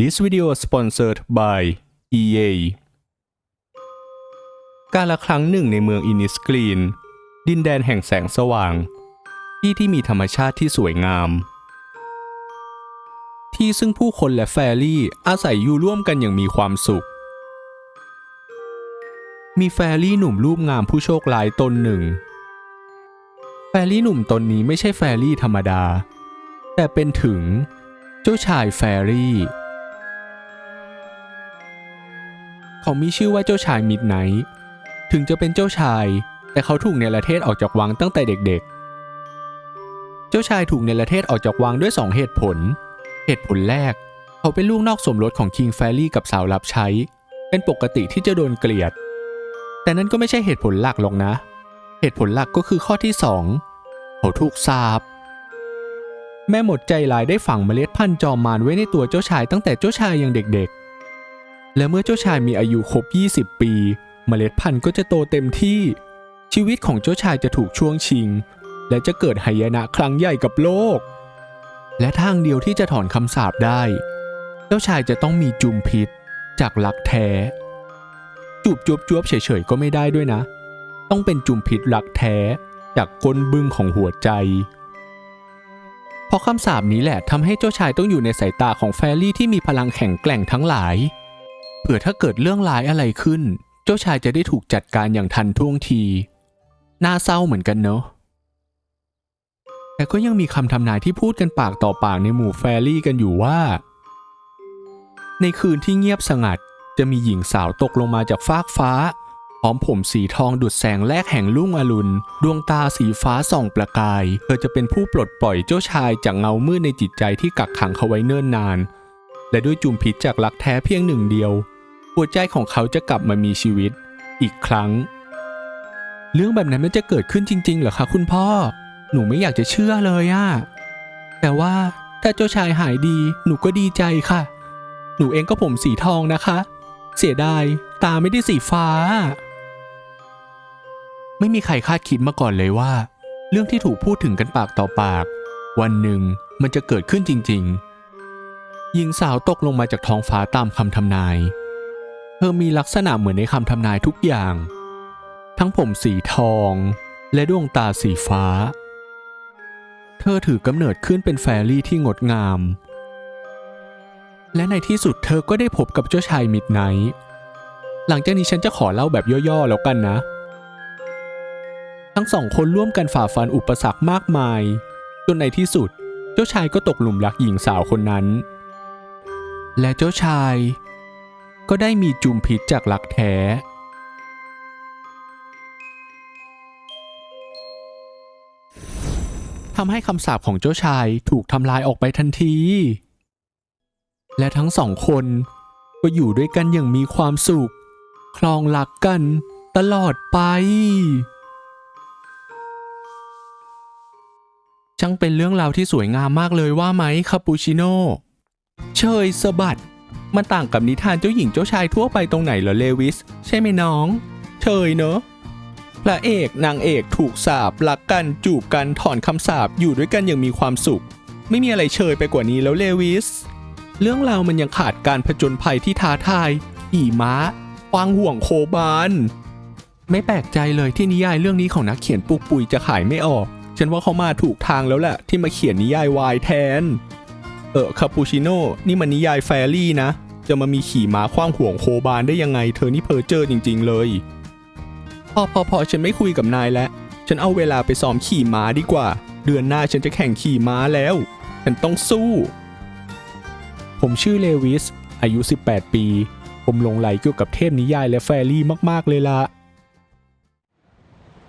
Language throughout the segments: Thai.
This video sponsored by EA กาละครั้งหนึ่งในเมืองอินิสกรีน ดินแดนแห่งแสงสว่าง ที่ที่มีธรรมชาติที่สวยงาม ที่ซึ่งผู้คนและแฟรี่อาศัยอยู่ร่วมกันอย่างมีความสุข มีแฟรี่หนุ่มรูปงามผู้โชคร้ายตนหนึ่ง แฟรี่หนุ่มตนนี้ไม่ใช่แฟรี่ธรรมดา แต่เป็นถึงเจ้าชายแฟรี่ เขามีชื่อว่าเจ้าชายมิดไนท์ถึงจะเป็นเจ้าชาย แต่เขาถูกเนรเทศออกจากวังตั้งแต่เด็กๆ เจ้าชายถูกเนรเทศออกจากวังด้วยสองเหตุผล เหตุผลแรก เขาเป็นลูกนอกสมรสของคิงแฟรี่กับสาวรับใช้ เป็นปกติที่จะโดนเกลียด แต่นั่นก็ไม่ใช่เหตุผลหลักหรอกนะ เหตุผลหลักก็คือข้อที่สองเขาถูกสาปแม่หมดใจลายได้ฝังเมล็ดพันธุ์จอมมารไว้ในตัวเจ้าชายตั้งแต่เจ้าชายยังเด็กๆ และเมื่อเจ้าชายมีอายุครบ 20 ปี เมล็ดพันธุ์ก็จะโตเต็มที่ ชีวิตของเจ้าชายจะถูกช่วงชิง และจะเกิดหายนะครั้งใหญ่กับโลก และทางเดียวที่จะถอนคำสาปได้ เจ้าชายจะต้องมีจุมพิษ จากรักแท้ จูบจวบจวบเฉยๆก็ไม่ได้ด้วยนะ ต้องเป็นจุมพิษรักแท้ จากก้นบึ้งของหัวใจเพราะคำสาปนี้แหละทำให้เจ้าชายต้องอยู่ในสายตาของแฟรี่ที่มีพลังแข็งแกร่งทั้งหลาย ผื่อถ้าเกิดเรื่องร้ายอะไรขึ้น เจ้าชายจะได้ถูกจัดการอย่างทันท่วงที น่าเศร้าเหมือนกันเนอะแต่ก็ยังมีคำทำนายที่พูดกันปากต่อปากในหมู่แฟรี่กันอยู่ว่า ในคืนที่เงียบสงัดจะมีหญิงสาวตกลงมาจากฟากฟ้าพร้อมผมสีทองดุดแสงแรกแห่งลุ่งอรุณ ดวงตาสีฟ้าส่องประกาย เธอจะเป็นผู้ปลดปล่อยเจ้าชายจากเงามืดในจิตใจที่กักขังเขาไว้เนิ่นนาน และด้วยจุมพิษจากรักแท้เพียงหนึ่งเดียว หัวใจของเขาจะกลับมามีชีวิต อีกครั้ง เรื่องแบบนั้นมันจะเกิดขึ้นจริงๆเหรอคะคุณพ่อ หนูไม่อยากจะเชื่อเลยอะแต่ว่าถ้าเจ้าชายหายดีหนูก็ดีใจค่ะ หนูเองก็ผมสีทองนะคะ เสียดายตาไม่ได้สีฟ้า ไม่มีใครคาดคิดมาก่อนเลยว่า เรื่องที่ถูกพูดถึงกันปากต่อปาก วันหนึ่งมันจะเกิดขึ้นจริง ๆ หญิงสาวตกลงมาจากท้องฟ้าตามคำทำนาย เธอมีลักษณะเหมือนในคำทำนายทุกอย่าง ทั้งผมสีทอง และดวงตาสีฟ้า เธอถือกำเนิดขึ้นเป็นแฟรี่ที่งดงาม และในที่สุดเธอก็ได้พบกับเจ้าชายมิดไนท์หลังจากนี้ฉันจะขอเล่าแบบย่อๆแล้วกันนะ ทั้งสองคนร่วมกันฝ่าฟันอุปสรรคมากมาย จนในที่สุด เจ้าชายก็ตกหลุมรักหญิงสาวคนนั้น และเจ้าชาย ก็ได้มีจุมพิษจากรักแท้ ทำให้คำสาปของเจ้าชายถูกทำลายออกไปทันที และทั้งสองคนก็อยู่ด้วยกันอย่างมีความสุข คลองรักกันตลอดไป ช่างเป็นเรื่องราวที่สวยงามมากเลยว่าไหมคาปูชิโน่ เชยสะบัด มันต่างกับนิทานเจ้าหญิงเจ้าชายทั่วไปตรงไหนเหรอเลวิส ใช่ไหมน้อง เชยเนอะพระเอกนางเอกถูกสาบรักกันจูบกันถอนคำสาปอยู่ด้วยกันอย่างมีความสุข ไม่มีอะไรเชยไปกว่านี้แล้วเลวิส เรื่องราวมันยังขาดการผจญภัยที่ท้าทายขี่ม้าควางห่วงโคบานไม่แปลกใจเลยที่นิยายเรื่องนี้ของนักเขียนปุกปุยจะขายไม่ออก ฉันว่าเขามาถูกทางแล้วแหละที่มาเขียนนิยายวายแทน เออคาปูชิโน่นี่มันนิยายแฟรี่นะ จะมามีขี่ม้าคว้างห่วงโคบานได้ยังไง เธอนี่เพอเจอร์จริง ๆ เลย พอพอพอฉันไม่คุยกับนายแล้ว ฉันเอาเวลาไปซ้อมขี่ม้าดีกว่า เดือนหน้าฉันจะแข่งขี่ม้าแล้ว ฉันต้องสู้ ผมชื่อเลวิส อายุ 18 ปี ผมลงไหลเกี่ยวกับเทพนิยายและแฟรี่มากๆเลยละ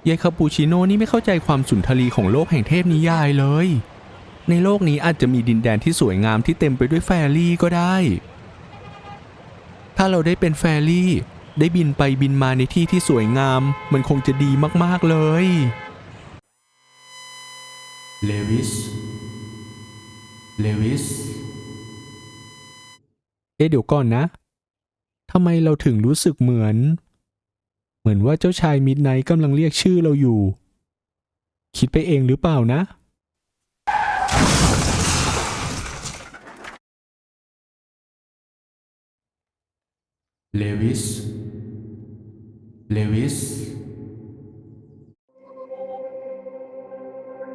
ยายคาปูชิโน่นี่ไม่เข้าใจความสุนทรีของโลกแห่งเทพนิยายเลย ในโลกนี้อาจจะมีดินแดนที่สวยงามที่เต็มไปด้วยแฟรี่ก็ได้ ถ้าเราได้เป็นแฟรี่ ได้บินไปบินมาในที่ที่สวยงาม มันคงจะดีมากๆเลย เลวิส เลวิส เอ๊ะเดี๋ยวก่อนนะ ทำไมเราถึงรู้สึกเหมือน เหมือนว่าเจ้าชายมิดไนท์กำลังเรียกชื่อเราอยู่ คิดไปเองหรือเปล่านะ เลวิส เลวิส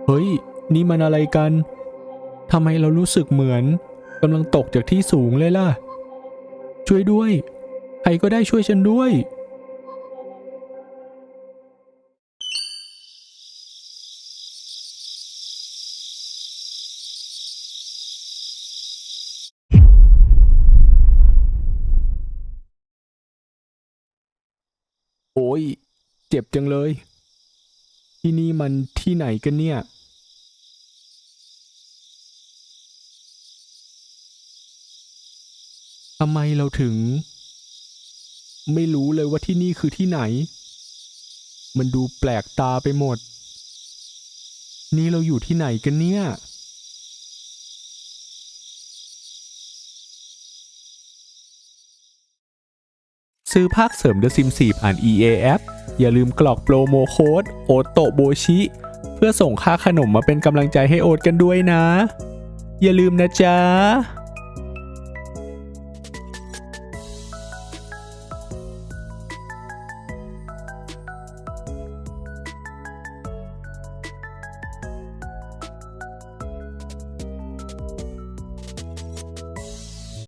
เฮ้ย นี่มันอะไรกัน ทำไมเรารู้สึกเหมือนกำลังตกจากที่สูงเลยล่ะ ช่วยด้วย ใครก็ได้ช่วยฉันด้วย โอ้ย เจ็บจังเลย ที่นี่มันที่ไหนกันเนี่ย ทำไมเราถึง ไม่รู้เลยว่าที่นี่คือที่ไหน มันดูแปลกตาไปหมด นี่เราอยู่ที่ไหนกันเนี่ย ซื้อภาคเสริม The Sims 4ผ่าน EA App อย่าลืมกรอกโปรโมโค้ดโอโตโบชิเพื่อส่งค่าขนมมาเป็นกำลังใจให้โอ๊ตกันด้วยนะ อย่าลืมนะจ๊ะ